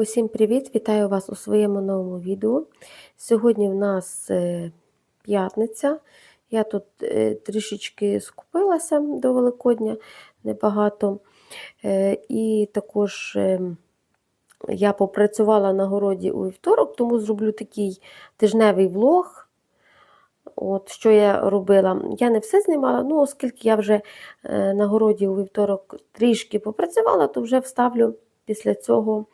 Усім привіт! Вітаю вас у своєму новому відео. Сьогодні в нас е, п'ятниця. Я тут е, трішечки скупилася до Великодня, небагато. Е, І також я попрацювала на городі у вівторок, тому зроблю такий тижневий влог. От, Що я робила? Я не все знімала, ну, оскільки я вже на городі у вівторок трішки попрацювала, то вже вставлю після цього,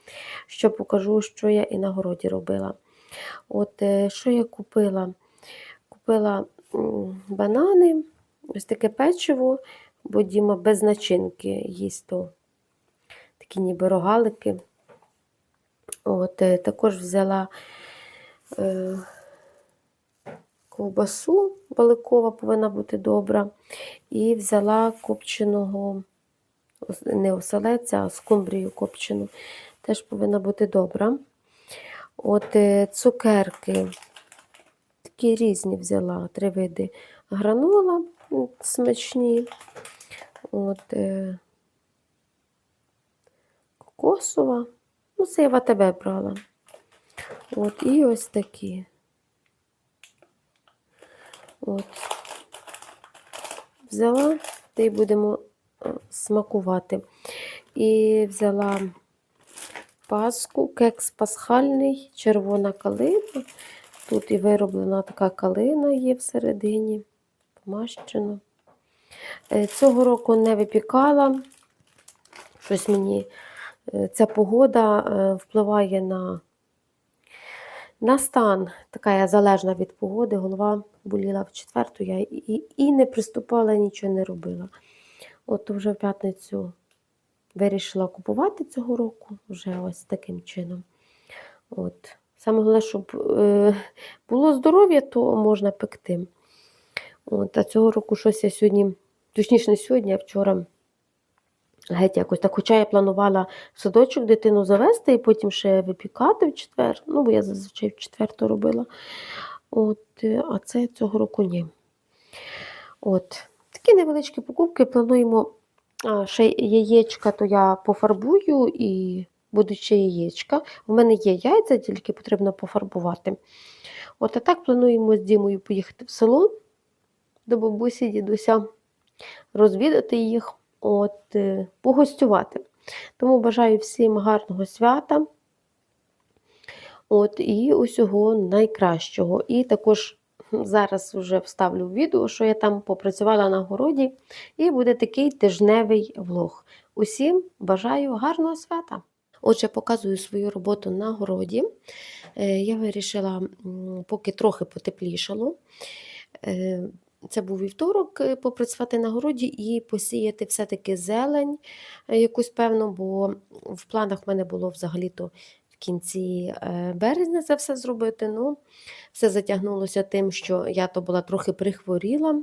що покажу, що я і на городі робила. От, е, Що я купила? Купила банани, ось таке печиво, бо Діма без начинки їсть то такі ніби рогалики. От, е, Також взяла е, ковбасу баликова повинна бути добра. І взяла копченого, не оселеця, а скумбрію копчену. Теж повинна бути добра. От е, цукерки. Такі різні взяла, три види. Гранола смачні. От, е, кокосова. Ну, це я в АТБ брала. От, і ось такі. От. Взяла, та й будемо смакувати. І взяла паску, кекс пасхальний, червона калина. Тут і вироблена така калина є всередині, помащена. Е, Цього року не випікала. Щось мені е, ця погода е, впливає на, на стан. Така я залежна від погоди. Голова боліла в четверту, я і, і не приступала, нічого не робила. От вже в п'ятницю вирішила купувати цього року, вже ось таким чином. От. Саме головне, щоб е, було здоров'я, то можна пекти. От, а цього року щось я сьогодні, точніше, не сьогодні, а вчора геть якось так. Хоча я планувала в садочок дитину завести і потім ще випікати в четвер. Ну, бо я зазвичай в четвер то робила. От, а це цього року ні. От. Такі невеличкі покупки плануємо. А, ще яєчка, то я пофарбую і будуть ще яєчка. У мене є яйця, тільки потрібно пофарбувати. От а так плануємо з Дімою поїхати в село до бабусі, дідуся, розвідати їх, от, е, погостювати. Тому бажаю всім гарного свята. От, І усього найкращого. І також зараз вже вставлю відео, що я там попрацювала на городі, і буде такий тижневий влог. Усім бажаю гарного свята! Отже, показую свою роботу на городі. Е, Я вирішила, поки трохи потеплішало. е, Це був вівторок е, попрацювати на городі і посіяти все-таки зелень якусь певну, бо в планах в мене було взагалі-то в кінці е, березня це все зробити. Ну, все затягнулося тим, що я то була трохи прихворіла,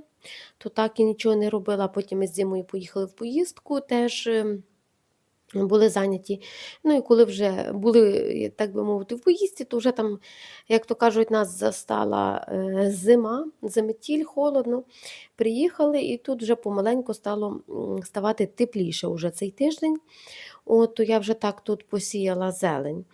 то так і нічого не робила. Потім ми з зимою поїхали в поїздку, теж ем, були зайняті. Ну і коли вже були, так би мовити, в поїздці, то вже там, як то кажуть, нас застала е, зима, заметіль, холодно. Приїхали, і тут вже помаленьку стало ставати тепліше уже цей тиждень. От, то я вже так тут посіяла зелень.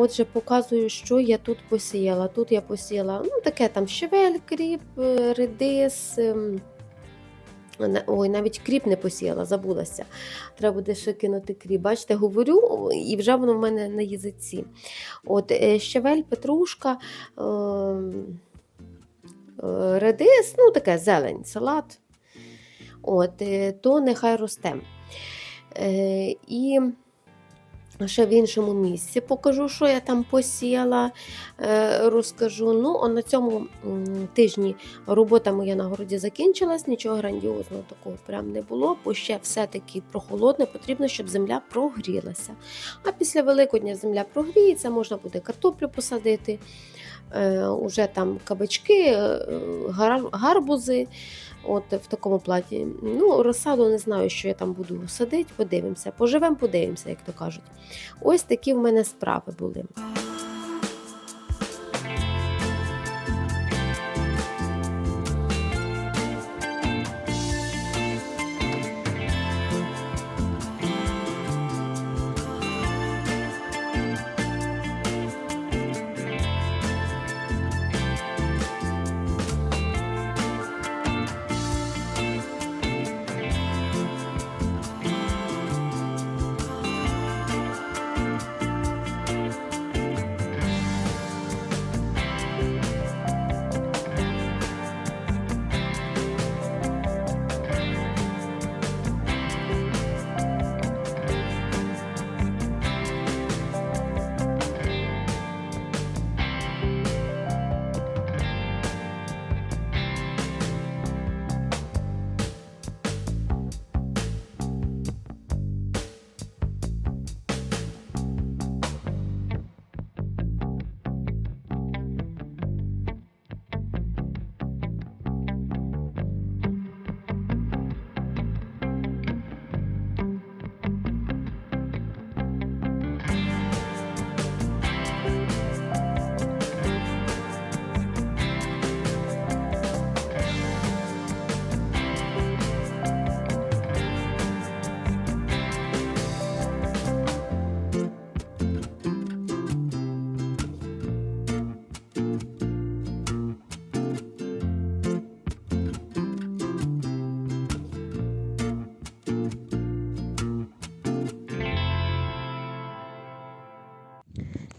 Отже, показую, що я тут посіяла. Тут я посіяла ну, таке там щавель, кріп, е, редис. ем, Ой, навіть кріп не посіяла, забулася. Треба буде ще кинути кріп. Бачите, говорю, і вже воно в мене на язиці. От, е, щавель, петрушка, ем, е, редис, ну таке зелень, салат. От, то нехай росте. І ще в іншому місці покажу, що я там посіяла, е, розкажу. Ну, а на цьому тижні робота моя на городі закінчилась, нічого грандіозного такого прям не було, бо ще все-таки прохолодне, потрібно, щоб земля прогрілася. А після Великодня земля прогріється, можна буде картоплю посадити, е, уже там кабачки, е, гарбузи. От в такому платі. Ну, розсаду не знаю, що я там буду садити, подивимося. Поживемо, подивимося, як то кажуть. Ось такі в мене справи були.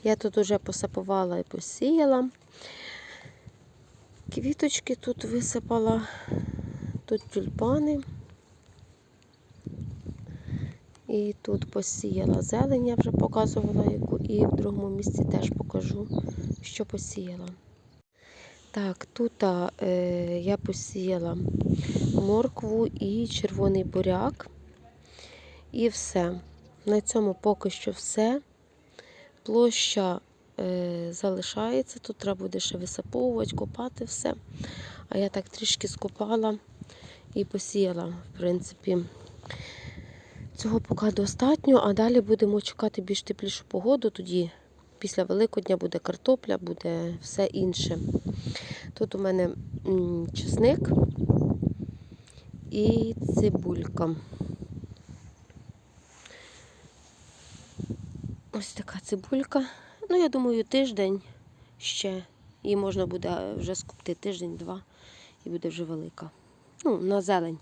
Я тут уже посапувала і посіяла. Квіточки тут висипала, тут тюльпани. І тут посіяла зелень, я вже показувала, яку, і в другому місці теж покажу, що посіяла. Так, тут е, я посіяла моркву і червоний буряк. І все. На цьому поки що все. Площа е, залишається, тут треба буде ще висаповувати, копати все. А я так трішки скопала і посіяла, в принципі. Цього поки достатньо, а далі будемо чекати більш теплішу погоду. Тоді після Великодня буде картопля, буде все інше. Тут у мене чесник і цибулька. Ось така цибулька. Ну, я думаю, тиждень ще. Її можна буде вже скупти тиждень-два і буде вже велика. Ну, на зелень.